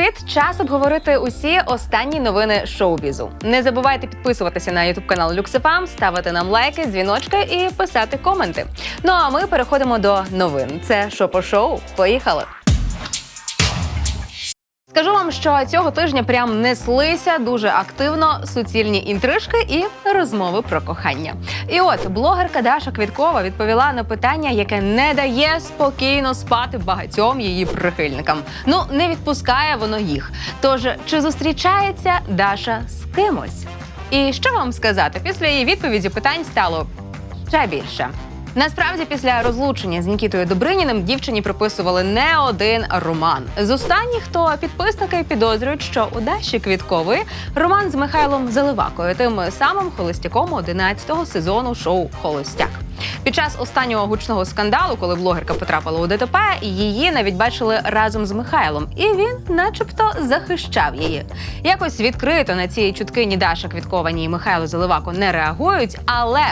привіт! Час обговорити усі останні новини шоу-бізу. Не забувайте підписуватися на ютуб канал Люксифам, ставити нам лайки, дзвіночки і писати коменти. Ну а ми переходимо до новин. Це шопо по шоу? Поїхали! Скажу вам, що цього тижня прям неслися дуже активно суцільні інтрижки і розмови про кохання. І от блогерка Даша Квіткова відповіла на питання, яке не дає спокійно спати багатьом її прихильникам. Ну не відпускає воно їх. Тож чи зустрічається Даша з кимось? І що вам сказати? Після її відповіді питань стало ще більше. Насправді, після розлучення з Нікітою Добриніним дівчині приписували не один роман. З останніх то підписники підозрюють, що у Даші Квіткової роман з Михайлом Заливакою, тим самим холостяком 11-го сезону шоу Холостяк. Під час останнього гучного скандалу, коли блогерка потрапила у ДТП, її навіть бачили разом з Михайлом, і він, начебто, захищав її. Якось відкрито на ці чутки ні Даша Квіткова, ні Михайло Заливако не реагують. Але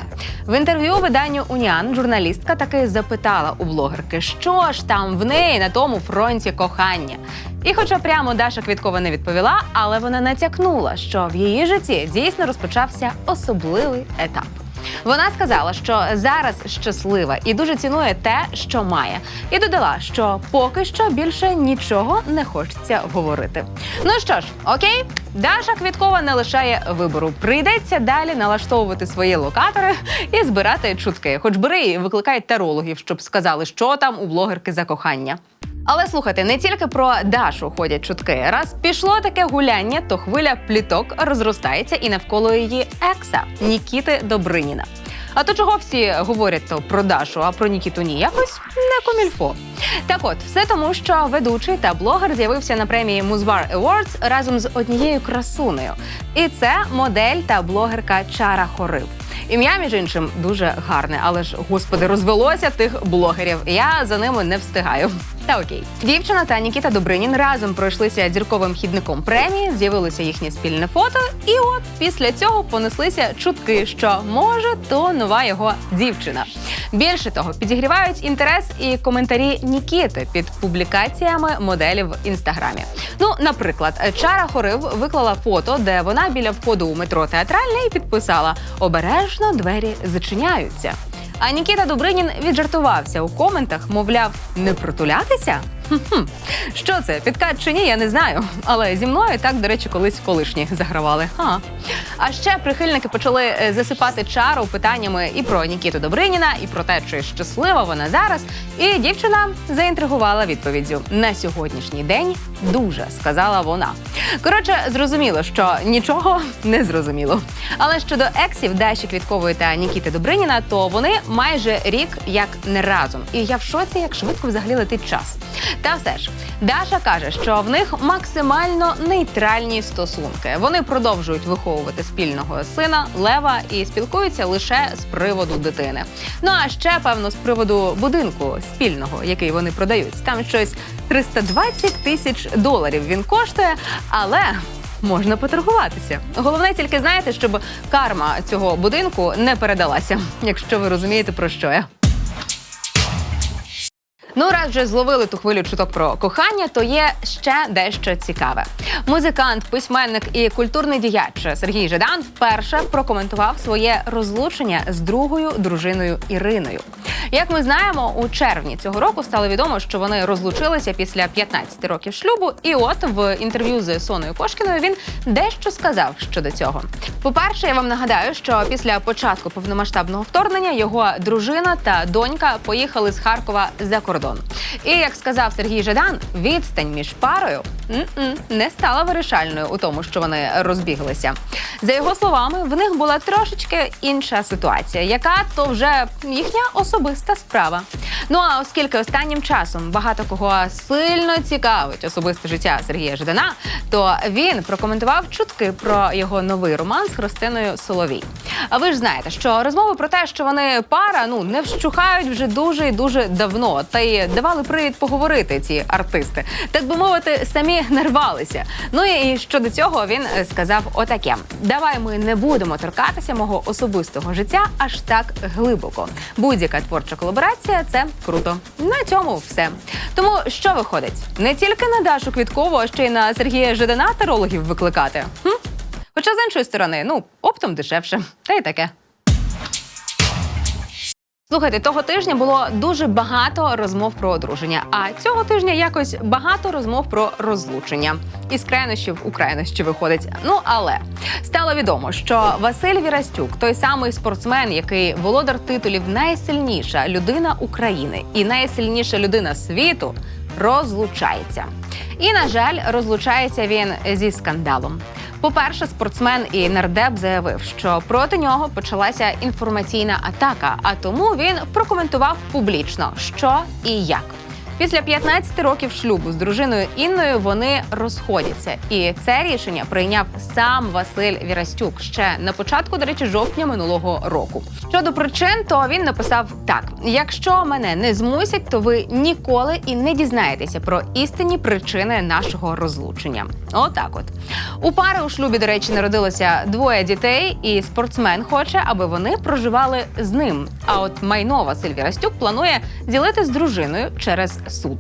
в інтерв'ю виданню Уніан журналістка таки запитала у блогерки, що ж там в неї на тому фронті кохання. І, хоча прямо Даша Квіткова не відповіла, але вона натякнула, що в її житті дійсно розпочався особливий етап. Вона сказала, що зараз щаслива і дуже цінує те, що має, і додала, що поки що більше нічого не хочеться говорити. Ну що ж, окей, Даша Квіткова не лишає вибору. Прийдеться далі налаштовувати свої локатори і збирати чутки. Хоч бери і викликай тарологів, щоб сказали, що там у блогерки за кохання. Але слухайте, не тільки про Дашу ходять чутки. Раз пішло таке гуляння, то хвиля пліток розростається і навколо її екса Нікіти Добриніна. А то чого всі говорять то про Дашу, а про Нікіту ні? Якось не комільфо. Так от, все тому, що ведучий та блогер з'явився на премії Музвар Awards разом з однією красунею. І це модель та блогерка Чара Хорив. Ім'я, між іншим, дуже гарне, але ж господи, розвелося тих блогерів. Я за ними не встигаю. Та окей, дівчина та Нікіта Добринін разом пройшлися зірковим хідником премії. З'явилося їхнє спільне фото, і от після цього понеслися чутки, що може то нова його дівчина. Більше того, підігрівають інтерес і коментарі Нікіти під публікаціями моделів в інстаграмі. Ну, наприклад, Чара Хорив виклала фото, де вона біля входу у метро театральне і підписала Обережно двері зачиняються. А Нікіта Добринін віджартувався у коментах, мовляв, не протулятися? Що це, підкат чи ні, я не знаю. Але зі мною так, до речі, колись колишні загравали. А, а ще прихильники почали е, засипати чару питаннями і про Нікіту Добриніна, і про те, чи щаслива вона зараз. І дівчина заінтригувала відповіддю на сьогоднішній день. Дуже сказала вона. Коротше, зрозуміло, що нічого не зрозуміло. Але щодо ексів Даші Квіткової та Нікіти Добриніна, то вони майже рік як не разом. І я в шоці, як швидко взагалі летить час. Та все ж, Даша каже, що в них максимально нейтральні стосунки. Вони продовжують виховувати спільного сина Лева і спілкуються лише з приводу дитини. Ну а ще певно з приводу будинку спільного, який вони продають. Там щось 320 тисяч доларів він коштує, але. Можна поторгуватися. Головне тільки знаєте, щоб карма цього будинку не передалася, якщо ви розумієте про що я. Ну, раз вже зловили ту хвилю чуток про кохання, то є ще дещо цікаве. Музикант, письменник і культурний діяч Сергій Жадан вперше прокоментував своє розлучення з другою дружиною Іриною. Як ми знаємо, у червні цього року стало відомо, що вони розлучилися після 15 років шлюбу. І от в інтерв'ю з Соною Кошкіною він дещо сказав щодо цього. По-перше, я вам нагадаю, що після початку повномасштабного вторгнення його дружина та донька поїхали з Харкова за кордон. І як сказав Сергій Жадан, відстань між парою не стала вирішальною у тому, що вони розбіглися. За його словами, в них була трошечки інша ситуація, яка то вже їхня особиста справа. Ну а оскільки останнім часом багато кого сильно цікавить особисте життя Сергія Жадана, то він прокоментував чутки про його новий роман з Христиною Соловій. А ви ж знаєте, що розмови про те, що вони пара, ну не вщухають вже дуже і дуже давно. Та й давали привід поговорити ці артисти, так би мовити, самі не рвалися. Ну і щодо цього він сказав отаке: давай ми не будемо торкатися мого особистого життя аж так глибоко. Будь-яка творча колаборація це круто. На цьому все. Тому що виходить? Не тільки на Дашу Квіткову, а ще й на Сергія Жидана тарологів викликати. Хм? Хоча з іншої сторони, ну, оптом дешевше. Та й таке. Слухайте, того тижня було дуже багато розмов про одруження, а цього тижня якось багато розмов про розлучення. Із крайнощів у крайнощі виходить. Ну але стало відомо, що Василь Вірастюк, той самий спортсмен, який володар титулів найсильніша людина України і найсильніша людина світу, розлучається. І на жаль, розлучається він зі скандалом. По-перше, спортсмен і нардеп заявив, що проти нього почалася інформаційна атака, а тому він прокоментував публічно, що і як. Після 15 років шлюбу з дружиною Інною вони розходяться, і це рішення прийняв сам Василь Вірастюк ще на початку, до речі, жовтня минулого року. Щодо причин, то він написав так: якщо мене не змусять, то ви ніколи і не дізнаєтеся про істинні причини нашого розлучення. Отак, от у пари у шлюбі, до речі, народилося двоє дітей, і спортсмен хоче, аби вони проживали з ним. А от майно Василь Вірастюк планує ділити з дружиною через суд.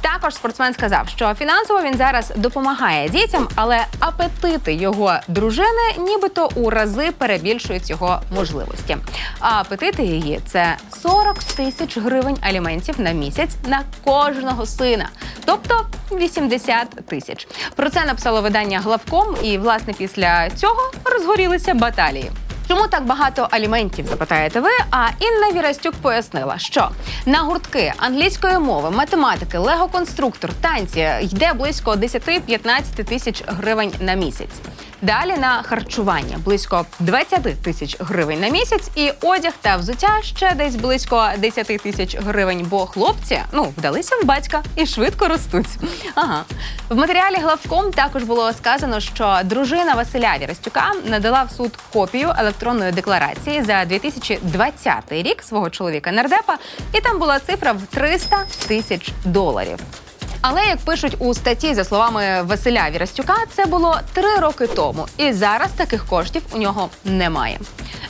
Також спортсмен сказав, що фінансово він зараз допомагає дітям, але апетити його дружини нібито у рази перебільшують його можливості. А апетити її це 40 тисяч гривень аліментів на місяць на кожного сина, тобто 80 тисяч. Про це написало видання главком, і власне після цього розгорілися баталії. Чому так багато аліментів? Запитаєте ви? А Інна Вірастюк пояснила, що на гуртки англійської мови, математики, лего-конструктор, танці йде близько 10-15 тисяч гривень на місяць. Далі на харчування близько 20 тисяч гривень на місяць, і одяг та взуття ще десь близько 10 тисяч гривень. Бо хлопці ну вдалися в батька і швидко ростуть. Ага в матеріалі главком також було сказано, що дружина Василя Вірастюка надала в суд копію електронної декларації за 2020 рік свого чоловіка нардепа, і там була цифра в 300 тисяч доларів. Але як пишуть у статті, за словами Василя Вірастюка, це було три роки тому, і зараз таких коштів у нього немає.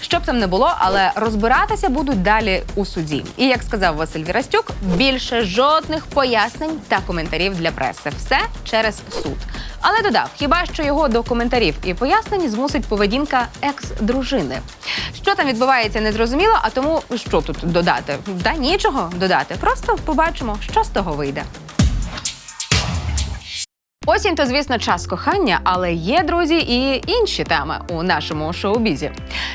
Щоб там не було, але розбиратися будуть далі у суді. І як сказав Василь Вірастюк, більше жодних пояснень та коментарів для преси. Все через суд. Але додав, хіба що його до коментарів і пояснень змусить поведінка екс-дружини. Що там відбувається, не зрозуміло, а тому що тут додати? Та нічого додати. Просто побачимо, що з того вийде. Осінь то, звісно, час кохання, але є друзі і інші теми у нашому шоу-бізі.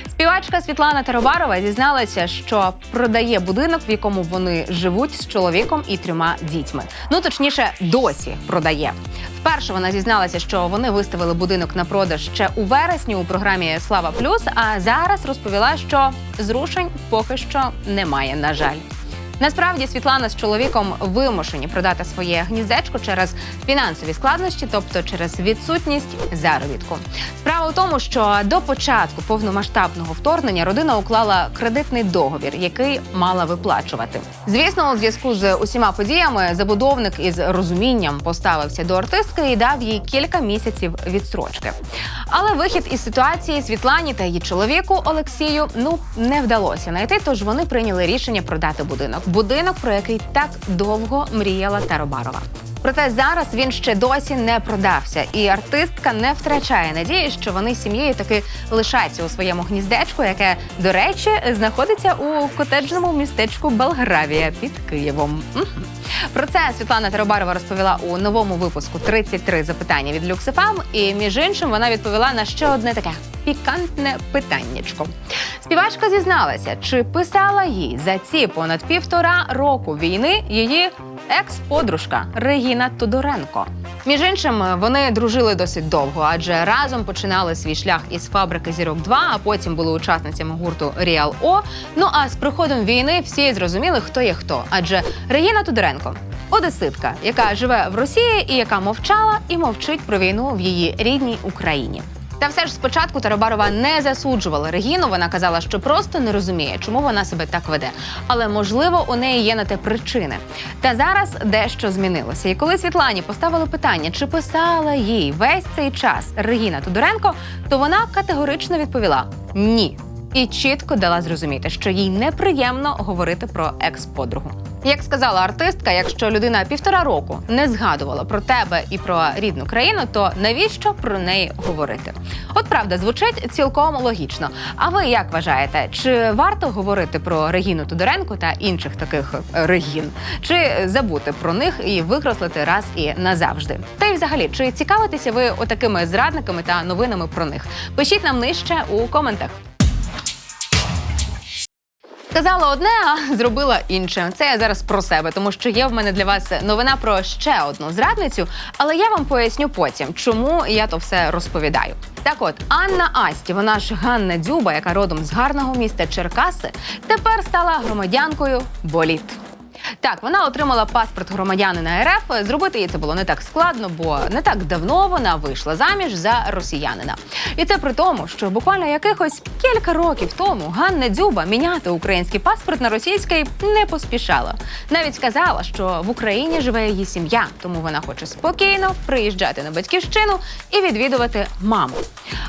Співачка Світлана Таробарова зізналася, що продає будинок, в якому вони живуть з чоловіком і трьома дітьми. Ну точніше, досі продає. Вперше вона зізналася, що вони виставили будинок на продаж ще у вересні у програмі Слава Плюс. А зараз розповіла, що зрушень поки що немає. На жаль. Насправді Світлана з чоловіком вимушені продати своє гніздечко через фінансові складнощі, тобто через відсутність заробітку. Справа у тому, що до початку повномасштабного вторгнення родина уклала кредитний договір, який мала виплачувати. Звісно, у зв'язку з усіма подіями забудовник із розумінням поставився до артистки і дав їй кілька місяців відстрочки. Але вихід із ситуації Світлані та її чоловіку Олексію ну не вдалося знайти, тож вони прийняли рішення продати будинок. Будинок, про який так довго мріяла Таробарова. Проте зараз він ще досі не продався, і артистка не втрачає надії, що вони сім'єю таки лишаться у своєму гніздечку, яке, до речі, знаходиться у котеджному містечку Белгравія під Києвом. Про це Світлана Теробарова розповіла у новому випуску «33 запитання від Люксифам. І між іншим вона відповіла на ще одне таке пікантне питаннячко. Співачка зізналася, чи писала їй за ці понад півтора року війни її екс-подружка Регіна Тодоренко. Між іншим, вони дружили досить довго, адже разом починали свій шлях із фабрики Зірок 2 а потім були учасницями гурту Ріал О. Ну а з приходом війни всі зрозуміли, хто є хто. Адже Регіна Тодоренко одеситка, яка живе в Росії і яка мовчала і мовчить про війну в її рідній Україні. Та все ж спочатку Тарабарова не засуджувала Регіну. Вона казала, що просто не розуміє, чому вона себе так веде. Але можливо, у неї є на те причини. Та зараз дещо змінилося. І коли Світлані поставили питання, чи писала їй весь цей час Регіна Тодоренко, то вона категорично відповіла ні. І чітко дала зрозуміти, що їй неприємно говорити про екс-подругу. Як сказала артистка, якщо людина півтора року не згадувала про тебе і про рідну країну, то навіщо про неї говорити? От правда, звучить цілком логічно. А ви як вважаєте, чи варто говорити про Регіну Тодоренко та інших таких е, Регін? Чи забути про них і викреслити раз і назавжди? Та й взагалі, чи цікавитеся ви отакими зрадниками та новинами про них? Пишіть нам нижче у коментах. Сказала одне, а зробила інше. Це я зараз про себе, тому що є в мене для вас новина про ще одну зрадницю, але я вам поясню потім, чому я то все розповідаю. Так от, Анна Асті, вона ж Ганна Дзюба, яка родом з гарного міста Черкаси, тепер стала громадянкою Боліт. Так, вона отримала паспорт громадянина РФ. Зробити їй це було не так складно, бо не так давно вона вийшла заміж за росіянина. І це при тому, що буквально якихось кілька років тому Ганна Дзюба міняти український паспорт на російський не поспішала. Навіть сказала, що в Україні живе її сім'я, тому вона хоче спокійно приїжджати на батьківщину і відвідувати маму.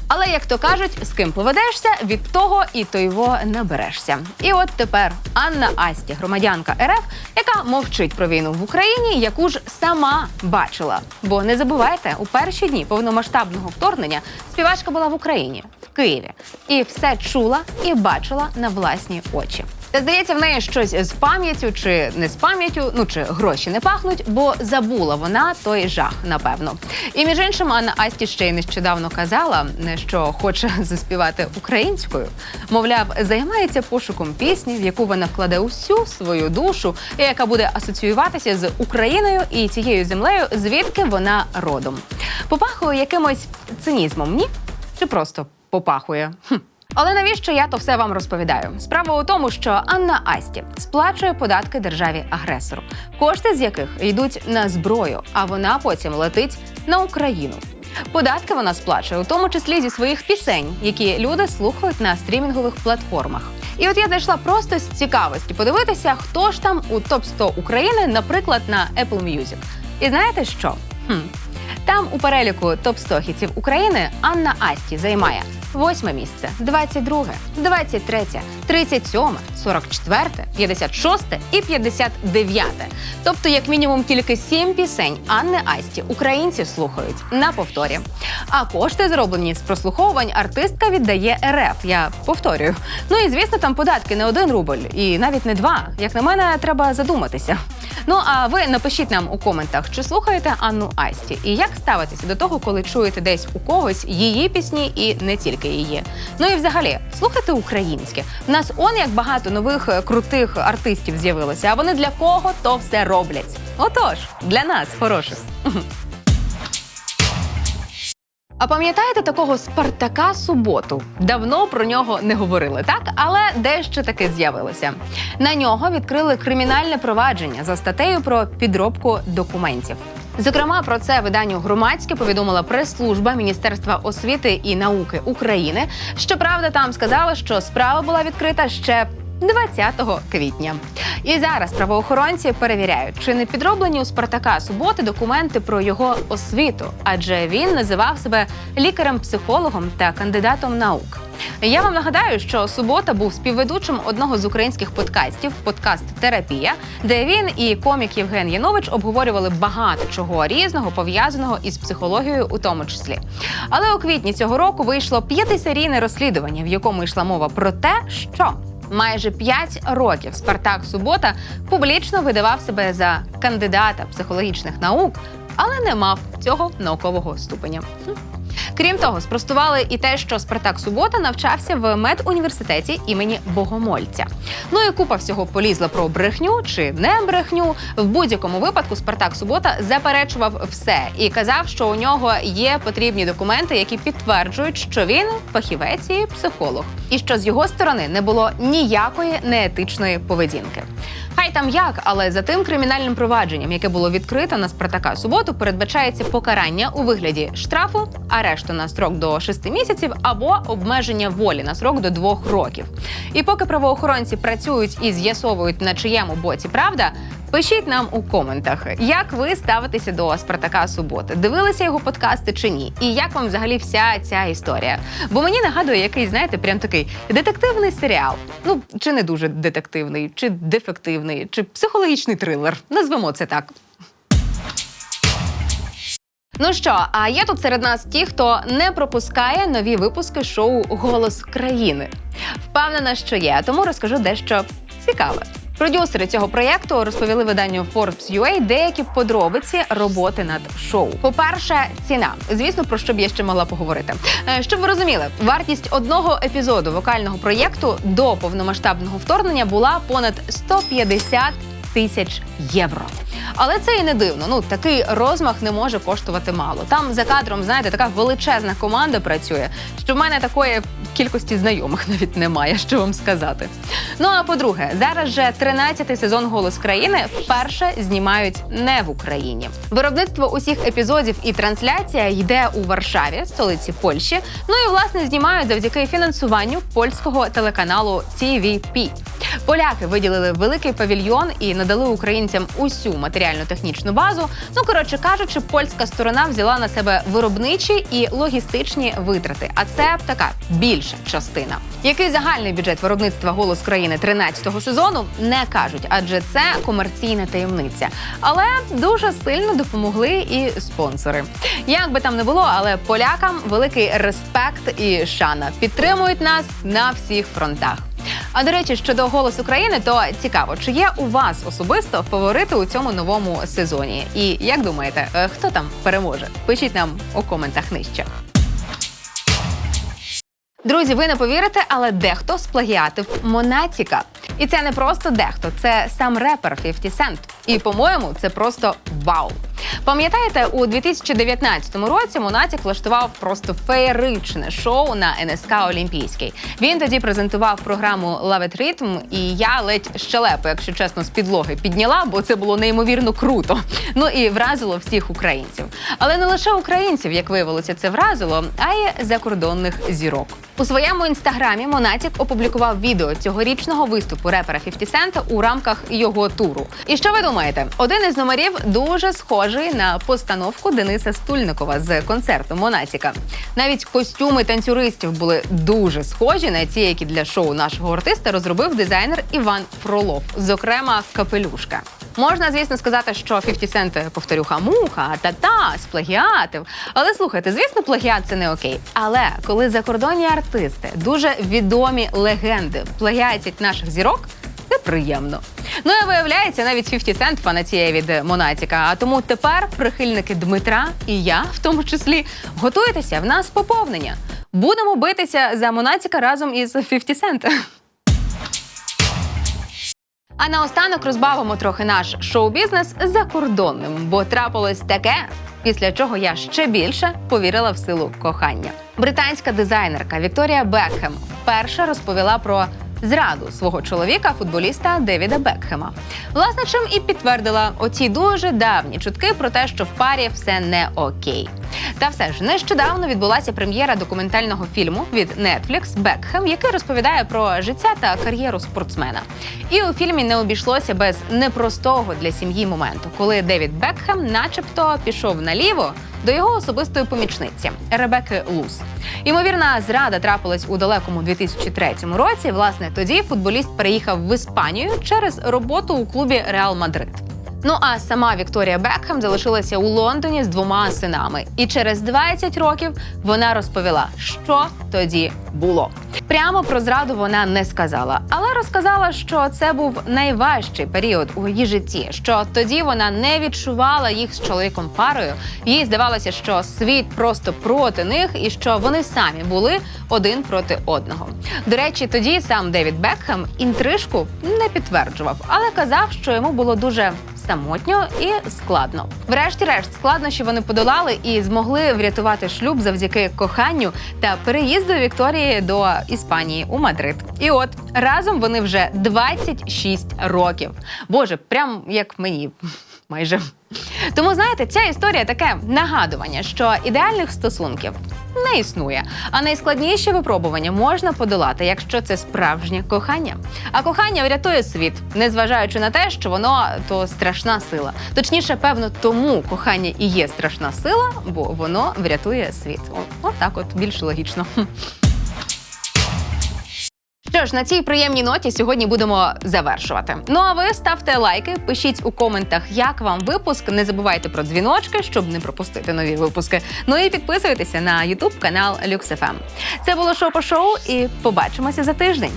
Але як то кажуть, з ким поведешся, від того і тойво наберешся. І от тепер Анна Асті, громадянка РФ, яка мовчить про війну в Україні, яку ж сама бачила. Бо не забувайте, у перші дні повномасштабного вторгнення співачка була в Україні, в Києві, і все чула і бачила на власні очі. Та здається, в неї щось з пам'яттю чи не з пам'яттю, ну чи гроші не пахнуть, бо забула вона той жах, напевно. І між іншим, Анна Асті ще й нещодавно казала, що хоче заспівати українською. Мовляв, займається пошуком пісні, в яку вона вкладе усю свою душу, і яка буде асоціюватися з Україною і цією землею, звідки вона родом. Попахує якимось цинізмом, ні? Чи просто попахує? Хм. Але навіщо я то все вам розповідаю? Справа у тому, що Анна Асті сплачує податки державі агресору, кошти з яких йдуть на зброю, а вона потім летить на Україну. Податки вона сплачує, у тому числі зі своїх пісень, які люди слухають на стрімінгових платформах. І от я зайшла просто з цікавості подивитися, хто ж там у топ 100 України, наприклад, на Apple Music. І знаєте що? Хм. Там у переліку топ 100 хітів України Анна Асті займає восьме місце, 22, 23, 37, 44, 56 і 59. Тобто, як мінімум, тільки сім пісень Анни Асті українці слухають на повторі. А кошти, зроблені з прослуховувань, артистка віддає РФ. Я повторюю. Ну і звісно, там податки не один рубль, і навіть не два. Як на мене, треба задуматися. Ну а ви напишіть нам у коментах, чи слухаєте Анну Асті, і як ставитеся до того, коли чуєте десь у когось її пісні і не тільки її. Ну і взагалі, слухайте українське. В нас он як багато нових е, крутих артистів з'явилося. А вони для кого то все роблять? Отож, для нас хороших. А пам'ятаєте такого Спартака суботу? Давно про нього не говорили, так? Але дещо таке з'явилося. На нього відкрили кримінальне провадження за статтею про підробку документів. Зокрема, про це виданню громадське повідомила прес-служба Міністерства освіти і науки України. Щоправда, там сказали, що справа була відкрита ще 20 квітня. І зараз правоохоронці перевіряють, чи не підроблені у Спартака суботи документи про його освіту, адже він називав себе лікарем-психологом та кандидатом наук. Я вам нагадаю, що субота був співведучим одного з українських подкастів подкаст Терапія, де він і комік Євген Янович обговорювали багато чого різного пов'язаного із психологією, у тому числі. Але у квітні цього року вийшло п'ятисерійне розслідування, в якому йшла мова про те, що Майже 5 років Спартак Субота публічно видавав себе за кандидата психологічних наук, але не мав цього наукового ступеня. Крім того, спростували і те, що Спартак Субота навчався в медуніверситеті імені Богомольця. Ну і купа всього полізла про брехню чи не брехню. В будь-якому випадку Спартак Субота заперечував все і казав, що у нього є потрібні документи, які підтверджують, що він фахівець і психолог, і що з його сторони не було ніякої неетичної поведінки. Хай там як, але за тим кримінальним провадженням, яке було відкрито на Спартака суботу, передбачається покарання у вигляді штрафу, арешту на строк до 6 місяців або обмеження волі на срок до 2 років. І поки правоохоронці працюють і з'ясовують на чиєму боці правда. Пишіть нам у коментах, як ви ставитеся до Спартака Суботи. Дивилися його подкасти чи ні? І як вам взагалі вся ця історія? Бо мені нагадує якийсь, знаєте, прям такий детективний серіал. Ну чи не дуже детективний, чи дефективний, чи психологічний трилер. Назвемо це так. Ну що, а є тут серед нас ті, хто не пропускає нові випуски шоу Голос країни. Впевнена, що є, тому розкажу дещо цікаве. Продюсери цього проєкту розповіли виданню Forbes.ua деякі подробиці роботи над шоу. По-перше, ціна. Звісно, про що б я ще могла поговорити. Е, Щоб ви розуміли, вартість одного епізоду вокального проєкту до повномасштабного вторгнення була понад 150 тисяч євро. Але це і не дивно. Ну такий розмах не може коштувати мало. Там за кадром, знаєте, така величезна команда працює, що в мене такої кількості знайомих навіть немає, що вам сказати. Ну а по-друге, зараз же 13-й сезон Голос країни вперше знімають не в Україні. Виробництво усіх епізодів і трансляція йде у Варшаві, столиці Польщі. Ну і власне знімають завдяки фінансуванню польського телеканалу TVP. Поляки виділили великий павільйон і надали українцям усю матеріально-технічну базу. Ну коротше кажучи, польська сторона взяла на себе виробничі і логістичні витрати. А це така більша частина. Який загальний бюджет виробництва голос країни 13-го сезону не кажуть, адже це комерційна таємниця. Але дуже сильно допомогли і спонсори. Як би там не було, але полякам великий респект і шана підтримують нас на всіх фронтах. А до речі, щодо голосу країни, то цікаво, чи є у вас особисто фаворити у цьому новому сезоні? І як думаєте, е, хто там переможе? Пишіть нам у коментах нижче. Друзі, ви не повірите, але дехто сплагіатив Монатіка. І це не просто дехто, це сам репер 50 Cent. І, по-моєму, це просто вау. Пам'ятаєте, у 2019 році Монатік влаштував просто феєричне шоу на НСК Олімпійський. Він тоді презентував програму Love It Rhythm, і я ледь щелепу, якщо чесно, з підлоги підняла, бо це було неймовірно круто. Ну і вразило всіх українців. Але не лише українців, як виявилося, це вразило, а й закордонних зірок. У своєму інстаграмі Монатік опублікував відео цьогорічного виступу репера 50 Cent у рамках його туру. І що ви думаєте? Один із номерів дуже схожий на постановку Дениса Стульникова з концерту Монатіка. Навіть костюми танцюристів були дуже схожі на ті, які для шоу нашого артиста розробив дизайнер Іван Фролов, зокрема капелюшка. Можна, звісно, сказати, що 50 Cent повторюха муха, та-та, сплагіатив. Але слухайте, звісно, плагіат це не окей. Але коли закордонні артисти, дуже відомі легенди, плагіатять наших зірок, це приємно. Ну і виявляється, навіть 50 Cent фанатіє від Монатіка. А тому тепер прихильники Дмитра і я, в тому числі, готуйтеся в нас поповнення. Будемо битися за Монатіка разом із 50 Cent. А наостанок розбавимо трохи наш шоу-бізнес закордонним, бо трапилось таке, після чого я ще більше повірила в силу кохання. Британська дизайнерка Вікторія Бекхем вперше розповіла про зраду свого чоловіка, футболіста Девіда Бекхема. Власне, чим і підтвердила оці дуже давні чутки про те, що в парі все не окей. Та все ж нещодавно відбулася прем'єра документального фільму від Netflix Бекхем, який розповідає про життя та кар'єру спортсмена. І у фільмі не обійшлося без непростого для сім'ї моменту, коли Девід Бекхем, начебто, пішов наліво до його особистої помічниці Ребекки Луз. Ймовірна зрада трапилась у далекому 2003 році. Власне, тоді футболіст переїхав в Іспанію через роботу у клубі Реал Мадрид. Ну а сама Вікторія Бекхем залишилася у Лондоні з двома синами. І через 20 років вона розповіла, що тоді було. Прямо про зраду вона не сказала, але розказала, що це був найважчий період у її житті. Що тоді вона не відчувала їх з чоловіком парою. Їй здавалося, що світ просто проти них, і що вони самі були один проти одного. До речі, тоді сам Девід Бекхем інтрижку не підтверджував, але казав, що йому було дуже самотньо і складно. Врешті-решт, складнощі вони подолали і змогли врятувати шлюб завдяки коханню та переїзду Вікторії до Іспанії у Мадрид. І от разом вони вже 26 років. Боже, прям як мені. Майже тому знаєте, ця історія таке нагадування, що ідеальних стосунків не існує. А найскладніші випробування можна подолати, якщо це справжнє кохання. А кохання врятує світ, незважаючи на те, що воно то страшна сила. Точніше, певно, тому кохання і є страшна сила, бо воно врятує світ. Отак, от більш логічно. Що ж, на цій приємній ноті сьогодні будемо завершувати. Ну а ви ставте лайки, пишіть у коментах, як вам випуск. Не забувайте про дзвіночки, щоб не пропустити нові випуски. Ну і підписуйтеся на Ютуб канал LuxFM. Це було шоу по шоу, і побачимося за тиждень.